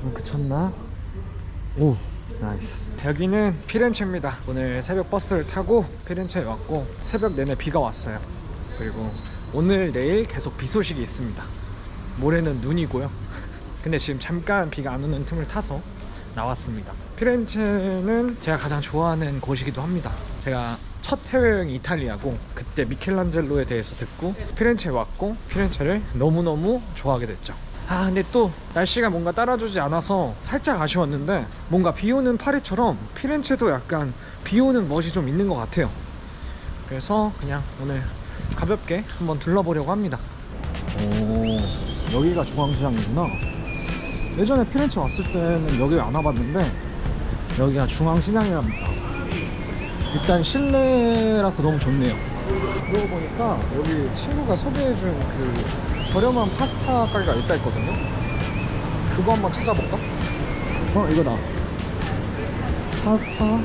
좀 그쳤나? 오 나이스. 여기는 피렌체입니다. 오늘 새벽 버스를 타고 피렌체에 왔고 새벽 내내 비가 왔어요. 그리고 오늘 내일 계속 비 소식이 있습니다. 모레는 눈이고요. 근데 지금 잠깐 비가 안 오는 틈을 타서 나왔습니다. 피렌체는 제가 가장 좋아하는 곳이기도 합니다. 제가 첫 해외여행이 이탈리아고 그때 미켈란젤로에 대해서 듣고 피렌체에 왔고 피렌체를 너무너무 좋아하게 됐죠 아 근데 또 날씨가 뭔가 따라주지 않아서 살짝 아쉬웠는데 뭔가 비 오는 파리처럼 피렌체도 약간 비 오는 멋이 좀 있는 것 같아요. 그래서 그냥 오늘 가볍게 한번 둘러보려고 합니다. 오 여기가 중앙시장이구나. 예전에 피렌체 왔을 때는 여기 안 와봤는데 여기가 중앙시장이랍니다. 일단 실내라서 너무 좋네요. 그러고 보니까 여기 친구가 소개해준 그 저렴한 파스타 가게가 있다 했거든요. 그거 한번 찾아볼까? 어 이거다. 파스타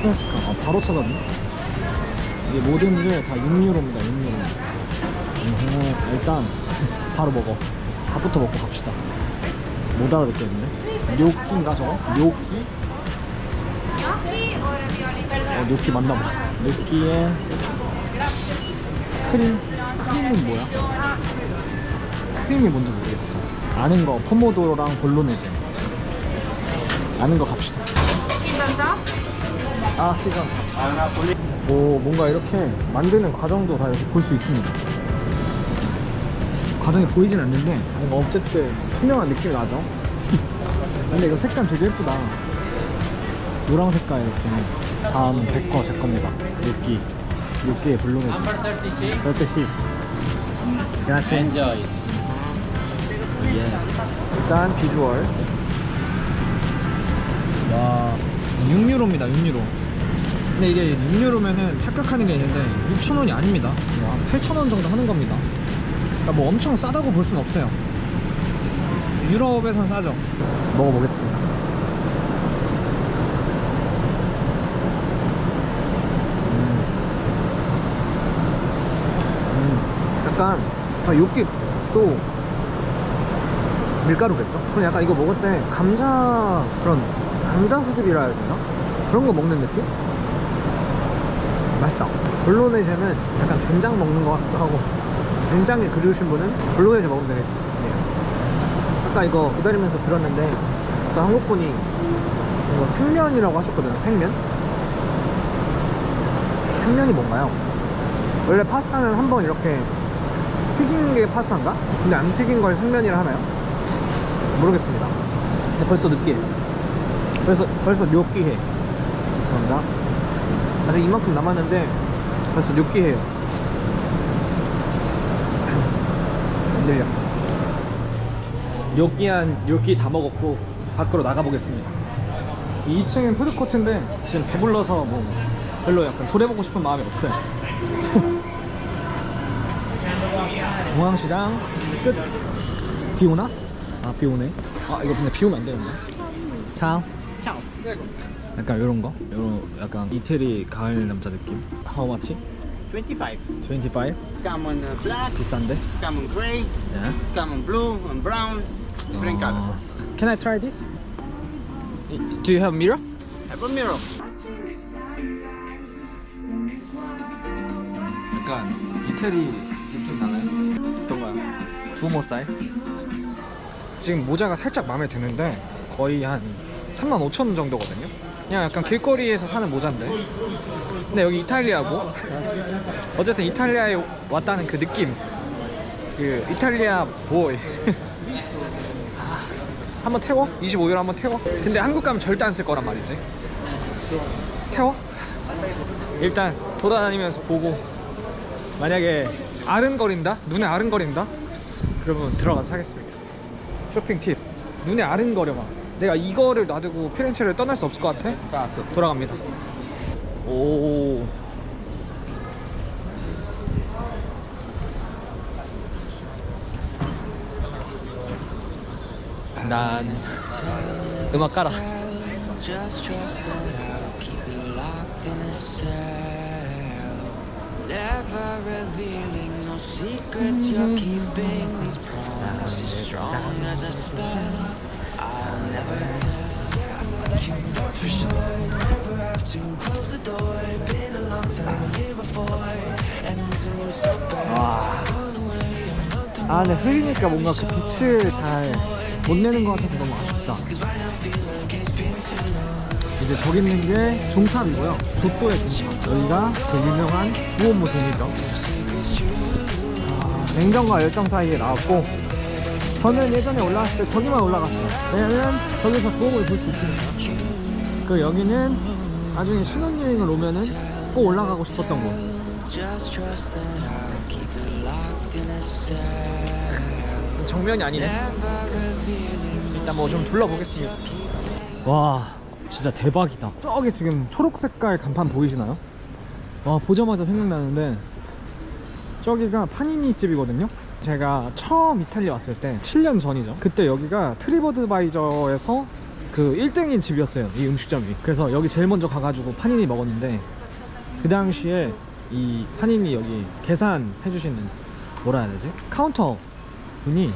프레스카 아 바로 찾았네. 이게 모든 게 다 6유로입니다 6유로 음, 일단 바로 먹어. 밥부터 먹고 갑시다. 못 알아듣겠는데? 뇨끼인가 저거? 뇨끼? 어 뇨끼 맞나봐 뇨끼에 크림? 크림은 뭐야? 크림이 뭔지 모르겠어. 아는 거 포모도로랑 볼로네제. 아는 거 갑시다. 아 지금 오 뭔가 이렇게 만드는 과정도 다 이렇게 볼수 있습니다. 과정이 보이진 않는데 뭔가 어쨌든 투명한 느낌이 나죠? 근데 이거 색감 되게 예쁘다. 노랑 색깔 이렇게. 다음 제 거 제 겁니다. 요끼 요끼의 블루네즈 36 grazie Enjoy. 예스. 일단 비주얼. 와, 6유로입니다. 6유로. 근데 이게 6유로면은 착각하는 게 있는데 6,000원이 아닙니다. 뭐한 8,000원 정도 하는 겁니다. 그러니까 뭐 엄청 싸다고 볼 순 없어요. 유럽에선 싸죠. 먹어보겠습니다. 음. 음, 약간 아, 요끼 또 밀가루겠죠? 저는 약간 이거 먹을 때 감자 그런 감자 수줍이라 해야 되나? 그런 거 먹는 느낌? 맛있다 볼로네제는 약간 된장 먹는 것 같기도 하고 된장이 그리우신 분은 볼로네제 먹으면 되겠네요 아까 이거 기다리면서 들었는데 어떤 한국 분이 이거 생면이라고 하셨거든요 생면 생면이 뭔가요? 원래 파스타는 한 번 이렇게 튀긴 게 파스타인가? 근데 안 튀긴 걸 생면이라 하나요? 모르겠습니다. 근데 벌써 느끼해. 벌써 벌써 뇨끼해. 죄송합니다. 아직 이만큼 남았는데 벌써 뇨끼해요. 안 들려. 뇨끼한 뇨끼 다 먹었고 밖으로 나가 보겠습니다. 2층은 푸드코트인데 지금 배불러서 뭐 별로 약간 돌아보고 싶은 마음이 없어요. 중앙시장 끝. 비 오나? 아, 비 오네. 아, 이거 근데 비 오면 안 되는데. 차오. Ciao. 약간 이런 거? 이런 약간 이태리 가을 남자 느낌. How much? 25. 25? Come on uh, black, 비싼데? come on gray, Yeah. come on blue and brown. Different colors. 어, Can I try this? Do you have mirror? Have a mirror. 약간 이태리 느낌 나나요? 어떤가요? 두모 스타일? 지금 모자가 살짝 마음에 드는데 거의 한 3만 5천 원 정도거든요 그냥 약간 길거리에서 사는 모자인데 근데 여기 이탈리아고 어쨌든 이탈리아에 왔다는 그 느낌 그 이탈리아 보이 한번 태워? 25유로 한번 태워? 근데 한국 가면 절대 안 쓸 거란 말이지 태워? 일단 돌아다니면서 보고 만약에 아른거린다? 눈에 아른거린다? 그러면 들어가서 사겠습니다 쇼핑 팁. 눈에 아른거려봐. 내가 이거를 놔두고 피렌체를 떠날 수 없을 것 같아? 돌아갑니다. 오. 난 음악 깔아 아, 근데 흐리니까 뭔가 그 빛을 잘 못 내는 것 같아서 너무 아쉽다. 이제 저기 있는 게 종탑이고요. 조또의 종탑. 여기가 그 유명한 구호모송이죠. 아, 냉정과 열정 사이에 나왔고, 저는 예전에 올라왔을 때 저기만 올라갔어요. 왜냐면 저기서 구호를 볼수 있으니까. 그 여기는 나중에 신혼여행을 오면은 꼭 올라가고 싶었던 곳. 정면이 아니네. 일단 뭐 좀 둘러보겠습니다. 와, 진짜 대박이다. 저기 지금 초록 색깔 간판 보이시나요? 와, 보자마자 생각나는데 저기가 파니니 집이거든요. 제가 처음 이탈리아 왔을 때 7년 전이죠. 그때 여기가 트리버드바이저에서 그 1등인 집이었어요. 이 음식점이. 그래서 여기 제일 먼저 가가지고 파니니 먹었는데 그 당시에 이 파니니 여기 계산해 주시는 뭐라 해야 되지? 카운터 분이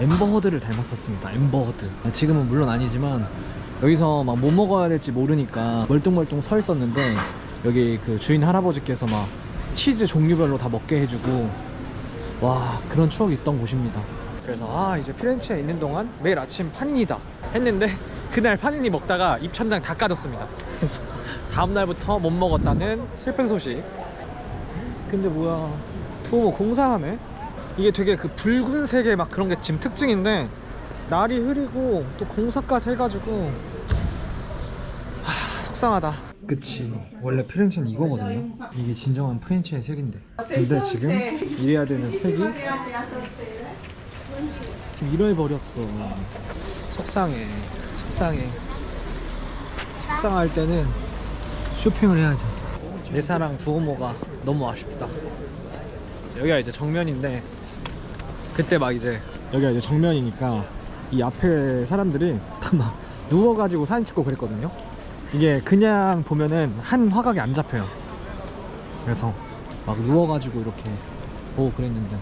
엠버 허드를 닮았었습니다. 엠버 허드. 지금은 물론 아니지만 여기서 막 뭐 먹어야 될지 모르니까 멀뚱멀뚱 서 있었는데 여기 그 주인 할아버지께서 막 치즈 종류별로 다 먹게 해주고 와 그런 추억이 있던 곳입니다. 그래서 아 이제 피렌체에 있는 동안 매일 아침 파니니다 했는데 그날 파니니 먹다가 입천장 다 까졌습니다. 그래서 다음 날부터 못 먹었다는 슬픈 소식. 근데 뭐야 투어모 공사하네 이게 되게 그 붉은색의 막 그런 게 지금 특징인데 날이 흐리고 또 공사까지 해가지고 하, 속상하다. 그치. 원래 피렌체는 이거거든요. 이게 진정한 피렌체의 색인데. 근데 지금 이래야 되는 색이 좀 이래버렸어. 속상해. 속상해. 속상할 때는 쇼핑을 해야죠. 내 사랑 두오모가 너무 아쉽다. 여기가 이제 정면인데 그때 막 이제 여기가 이제 정면이니까 이 앞에 사람들이 다 막 누워가지고 사진 찍고 그랬거든요 이게 그냥 보면은 한 화각이 안 잡혀요 그래서 막 누워가지고 이렇게 보고 그랬는데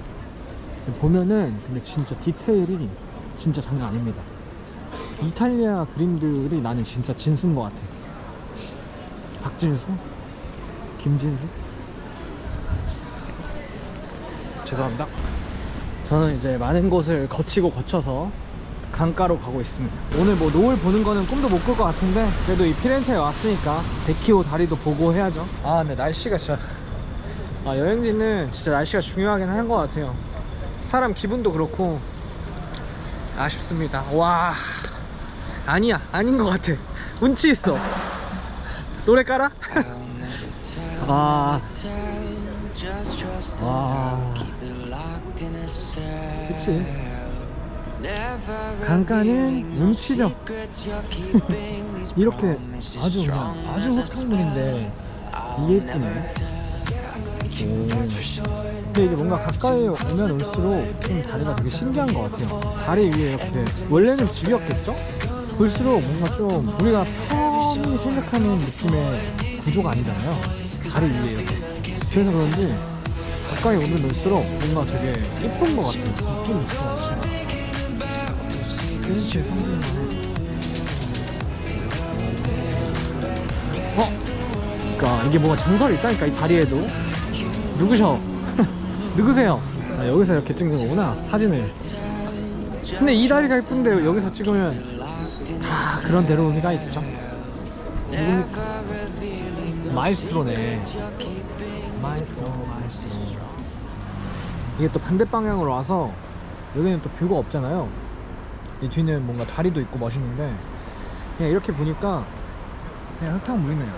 보면은 근데 진짜 디테일이 진짜 장난 아닙니다 이탈리아 그림들이 나는 진짜 진수인 것 같아 박진수? 김진수? 죄송합니다. 저는 이제 많은 곳을 거치고 거쳐서 강가로 가고 있습니다. 오늘 뭐 노을 보는 거는 꿈도 못 꿀 것 같은데 그래도 이 피렌체에 왔으니까 데키오 다리도 보고 해야죠. 아 근데 날씨가 진짜 아 여행지는 진짜 날씨가 중요하긴 한 것 같아요. 사람 기분도 그렇고 아쉽습니다. 와 아니야 아닌 것 같아. 운치 있어. 노래 깔아? 아 cell. 그치. 강가는 눈치죠. 이렇게 아주 그냥 아주 흙탕물인데. 이게 예쁘네. 오. 근데 이게 뭔가 가까이 오면 올수록 좀 다리가 되게 신기한 것 같아요. 다리 위에 이렇게 원래는 집이었겠죠? 볼수록 뭔가 좀 우리가 편히 생각하는 느낌의 구조가 아니잖아요. 다리 위에 이렇게. 그래서 그런지 가까이 오면 올수록 뭔가 되게 예쁜 것 같아요. 예쁜 느낌 자체가. 상징하네. 어? 그니까 이게 뭐가 정설이 있다니까 이 다리에도 누구셔? 누구세요? 아, 여기서 이렇게 찍는 거구나 사진을 근데 이 다리가 예쁜데 여기서 찍으면 다 그런 대로 의미가 있죠 누굽니까? 마이스트로네 마이스트로 마이스트로 이게 또 반대 방향으로 와서 여기는 또 뷰가 없잖아요 이 뒤는 뭔가 다리도 있고 멋있는데 그냥 이렇게 보니까 그냥 흙탕 물이네요.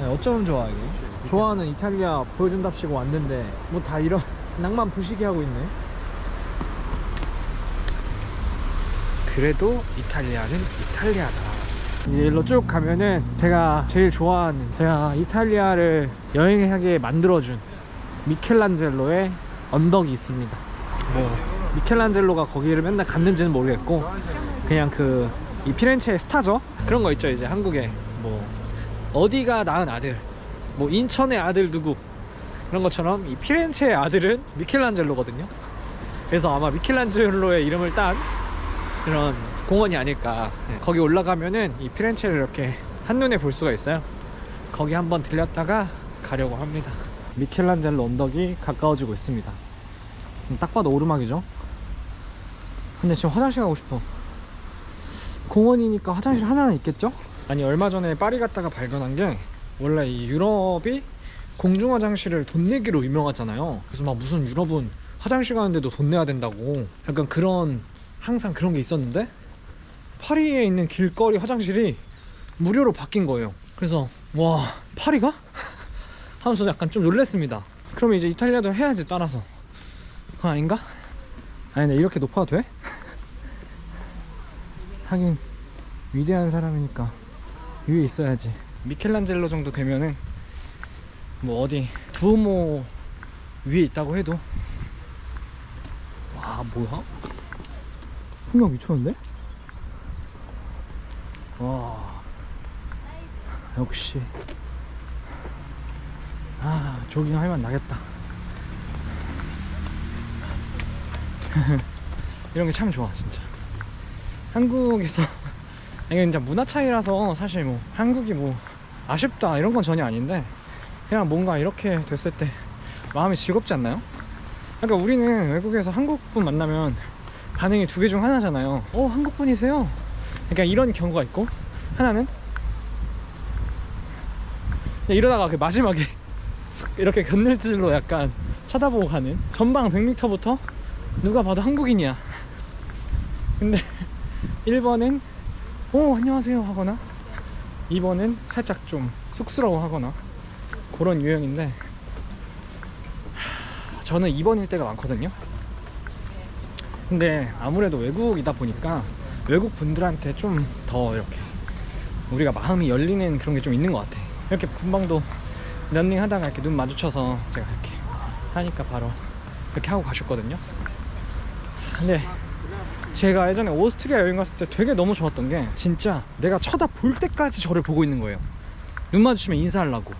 네, 어쩌면 좋아 이게. 좋아하는 이탈리아 보여준답시고 왔는데 뭐 다 이런 낭만 부시게 하고 있네. 그래도 이탈리아는 이탈리아다. 이제 일로 쭉 가면은 제가 제일 좋아하는 제가 이탈리아를 여행하게 만들어준 미켈란젤로의 언덕이 있습니다. 뭐 미켈란젤로가 거기를 맨날 갔는지는 모르겠고 그냥 그 이 피렌체의 스타죠 그런 거 있죠 이제 한국에 뭐 어디가 낳은 아들 뭐 인천의 아들 누구 그런 것처럼 이 피렌체의 아들은 미켈란젤로거든요 그래서 아마 미켈란젤로의 이름을 딴 그런 공원이 아닐까. 네, 거기 올라가면은 이 피렌체를 이렇게 한눈에 볼 수가 있어요. 거기 한번 들렸다가 가려고 합니다. 미켈란젤로 언덕이 가까워지고 있습니다. 음, 딱 봐도 오르막이죠. 근데 지금 화장실 가고 싶어. 공원이니까 화장실 하나는 있겠죠? 아니 얼마 전에 파리 갔다가 발견한 게 원래 이 유럽이 공중 화장실을 돈 내기로 유명하잖아요. 그래서 막 무슨 유럽은 화장실 가는데도 돈 내야 된다고 약간 그런 항상 그런 게 있었는데 파리에 있는 길거리 화장실이 무료로 바뀐 거예요. 그래서 와 파리가? 하면서 약간 좀 놀랬습니다. 그러면 이제 이탈리아도 해야지 따라서. 그거 아닌가? 아니 근데 이렇게 높아도 돼? 하긴 위대한 사람이니까 위에 있어야지. 미켈란젤로 정도 되면은 뭐 어디 두오모 위에 있다고 해도 와 뭐야? 풍경 미쳤는데? 와 역시 아 조깅 할만 나겠다 이런 게 참 좋아 진짜 한국에서 이게 진짜 문화 차이라서 사실 뭐 한국이 뭐 아쉽다 이런 건 전혀 아닌데 그냥 뭔가 이렇게 됐을 때 마음이 즐겁지 않나요? 그러니까 우리는 외국에서 한국분 만나면 반응이 두 개 중 하나잖아요. 어 한국분이세요? 그러니까 이런 경우가 있고 하나는 이러다가 그 마지막에 이렇게 건널질로 약간 쳐다보고 가는 전방 100m부터 누가 봐도 한국인이야. 근데 1번은 오 안녕하세요 하거나 2번은 살짝 좀 쑥스러워 하거나 그런 유형인데 하, 저는 2번일 때가 많거든요. 근데 아무래도 외국이다 보니까 외국 분들한테 좀 더 이렇게 우리가 마음이 열리는 그런 게 좀 있는 것 같아. 이렇게 금방도 런닝 하다가 이렇게 눈 마주쳐서 제가 이렇게 하니까 바로 이렇게 하고 가셨거든요 근데 제가 예전에 오스트리아 여행 갔을 때 되게 너무 좋았던 게 진짜 내가 쳐다볼 때까지 저를 보고 있는 거예요. 눈 마주치면 인사하려고.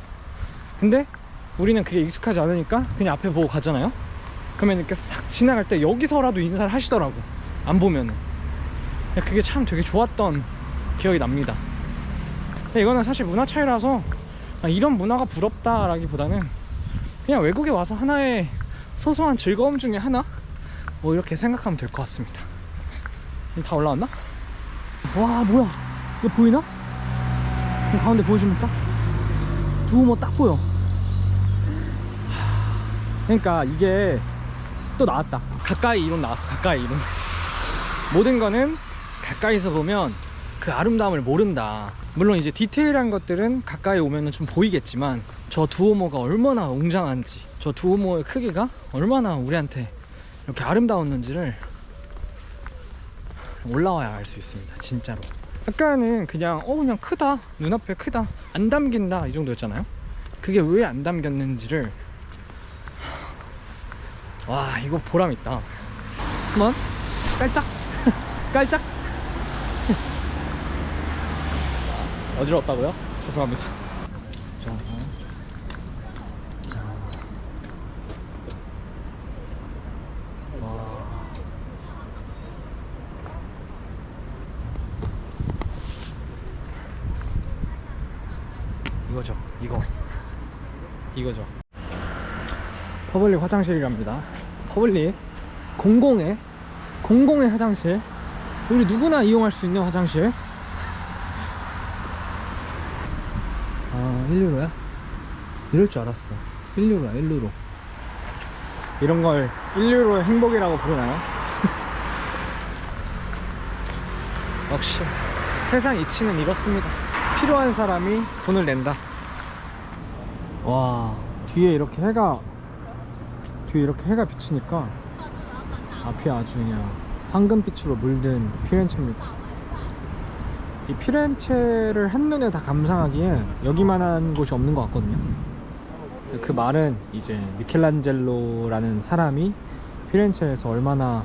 근데 우리는 그게 익숙하지 않으니까 그냥 앞에 보고 가잖아요? 그러면 이렇게 싹 지나갈 때 여기서라도 인사를 하시더라고 안 보면은. 그게 참 되게 좋았던 기억이 납니다. 이거는 사실 문화 차이라서 아, 이런 문화가 부럽다라기보다는 그냥 외국에 와서 하나의 소소한 즐거움 중에 하나 뭐 이렇게 생각하면 될 것 같습니다 다 올라왔나? 와 뭐야 이거 보이나? 가운데 보이십니까? 두우모 딱 보여 하, 그러니까 이게 또 나왔다 가까이 이론 나왔어 가까이 이론 모든 거는 가까이서 보면 그 아름다움을 모른다 물론 이제 디테일한 것들은 가까이 오면은 좀 보이겠지만 저 두오모가 얼마나 웅장한지 저 두오모의 크기가 얼마나 우리한테 이렇게 아름다웠는지를 올라와야 알 수 있습니다 진짜로. 아까는 그냥 어 그냥 크다. 눈앞에 크다. 안 담긴다. 이 정도였잖아요. 그게 왜 안 담겼는지를. 와 이거 보람 있다. 한번. 깔짝. 깔짝. 어지러웠다고요? 죄송합니다 자, 자. 와. 이거죠 이거 이거죠 퍼블릭 화장실이랍니다. 퍼블릭. 공공의 공공의 화장실. 우리 누구나 이용할 수 있는 화장실. 아 1유로야? 이럴 줄 알았어. 1유로야 1유로. 이런 걸 1유로의 행복이라고 부르나요? 역시 세상 이치는 이렇습니다. 필요한 사람이 돈을 낸다. 와 뒤에 이렇게 해가 뒤에 이렇게 해가 비치니까 앞이 아주 그냥 황금빛으로 물든 피렌체입니다. 이 피렌체를 한눈에 다 감상하기에 여기만한 곳이 없는 것 같거든요. 그 말은 이제 미켈란젤로라는 사람이 피렌체에서 얼마나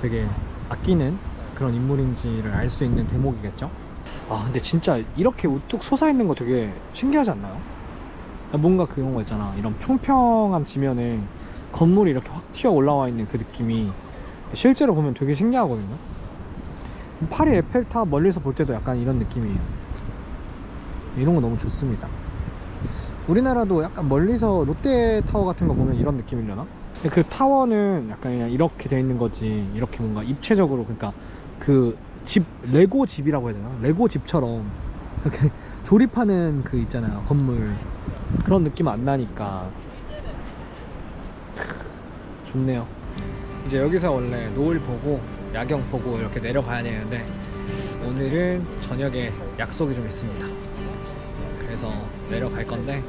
되게 아끼는 그런 인물인지를 알 수 있는 대목이겠죠? 아 근데 진짜 이렇게 우뚝 솟아있는 거 되게 신기하지 않나요? 뭔가 그런 거 있잖아. 이런 평평한 지면에 건물이 이렇게 확 튀어 올라와 있는 그 느낌이 실제로 보면 되게 신기하거든요. 파리 에펠탑 멀리서 볼 때도 약간 이런 느낌이에요. 이런 거 너무 좋습니다. 우리나라도 약간 멀리서 롯데타워 같은 거 보면 이런 느낌이려나? 그 타워는 약간 그냥 이렇게 돼 있는 거지 이렇게 뭔가 입체적으로 그러니까 그 집 레고 집이라고 해야 되나? 레고 집처럼 그렇게 조립하는 그 있잖아요 건물 그런 느낌 안 나니까 크, 좋네요. 이제 여기서 원래 노을 보고 야경 보고 이렇게 내려가야 되는데 오늘은 저녁에 약속이 좀 있습니다. 그래서 내려갈 건데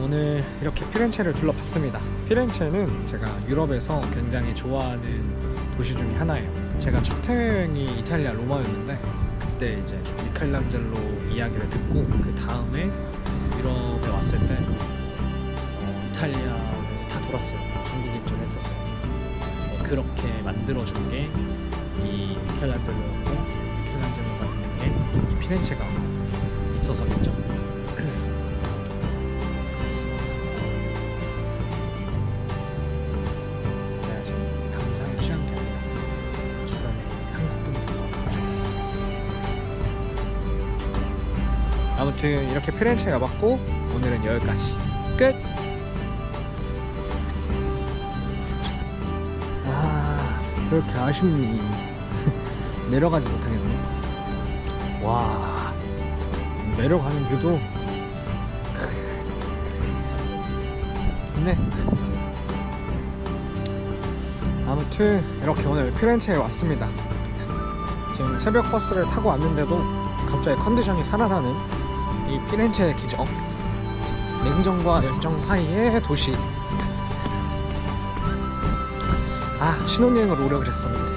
오늘 이렇게 피렌체를 둘러봤습니다. 피렌체는 제가 유럽에서 굉장히 좋아하는 도시 중에 하나예요. 제가 첫 해외여행이 이탈리아 로마였는데 그때 이제 미켈란젤로 이야기를 듣고 그 다음에 유럽에 왔을 때 어, 이탈리아를 다 돌았어요. 한국 입점했었어요. 어, 그렇게 만들어준 게 이 미켈란젤로였고 미켈란젤로가 있는 게 이 피렌체가 있어서겠죠. 아무튼 이렇게 피렌체 가봤고 오늘은 여기까지 끝. 그렇게 아쉽니 내려가지 못하겠네. 와 내려가는 뷰도 좋네. 아무튼 이렇게 오늘 피렌체에 왔습니다. 지금 새벽 버스를 타고 왔는데도 갑자기 컨디션이 살아나는 이 피렌체의 기적. 냉정과 열정 사이의 도시. 아 신혼여행을 오려 그랬었는데